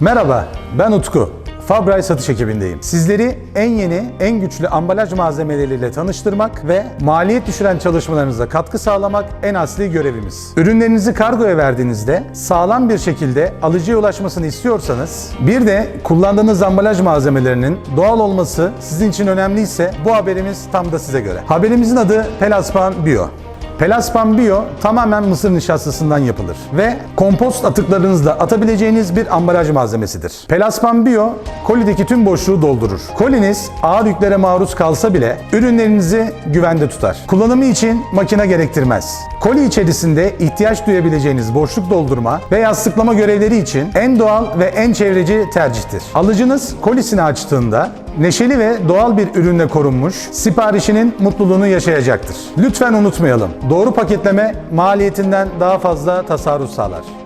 Merhaba, ben Utku. Fabray satış ekibindeyim. Sizleri en yeni, en güçlü ambalaj malzemeleriyle tanıştırmak ve maliyet düşüren çalışmalarınıza katkı sağlamak en asli görevimiz. Ürünlerinizi kargoya verdiğinizde sağlam bir şekilde alıcıya ulaşmasını istiyorsanız, bir de kullandığınız ambalaj malzemelerinin doğal olması sizin için önemliyse bu haberimiz tam da size göre. Haberimizin adı Pelaspan Bio. Pelaspan Bio tamamen mısır nişastasından yapılır ve kompost atıklarınızla atabileceğiniz bir ambalaj malzemesidir. Pelaspan Bio kolideki tüm boşluğu doldurur. Koliniz ağır yüklere maruz kalsa bile ürünlerinizi güvende tutar. Kullanımı için makine gerektirmez. Koli içerisinde ihtiyaç duyabileceğiniz boşluk doldurma ve yastıklama görevleri için en doğal ve en çevreci tercihtir. Alıcınız kolisini açtığında neşeli ve doğal bir ürünle korunmuş, siparişinin mutluluğunu yaşayacaktır. Lütfen unutmayalım. Doğru paketleme maliyetinden daha fazla tasarruf sağlar.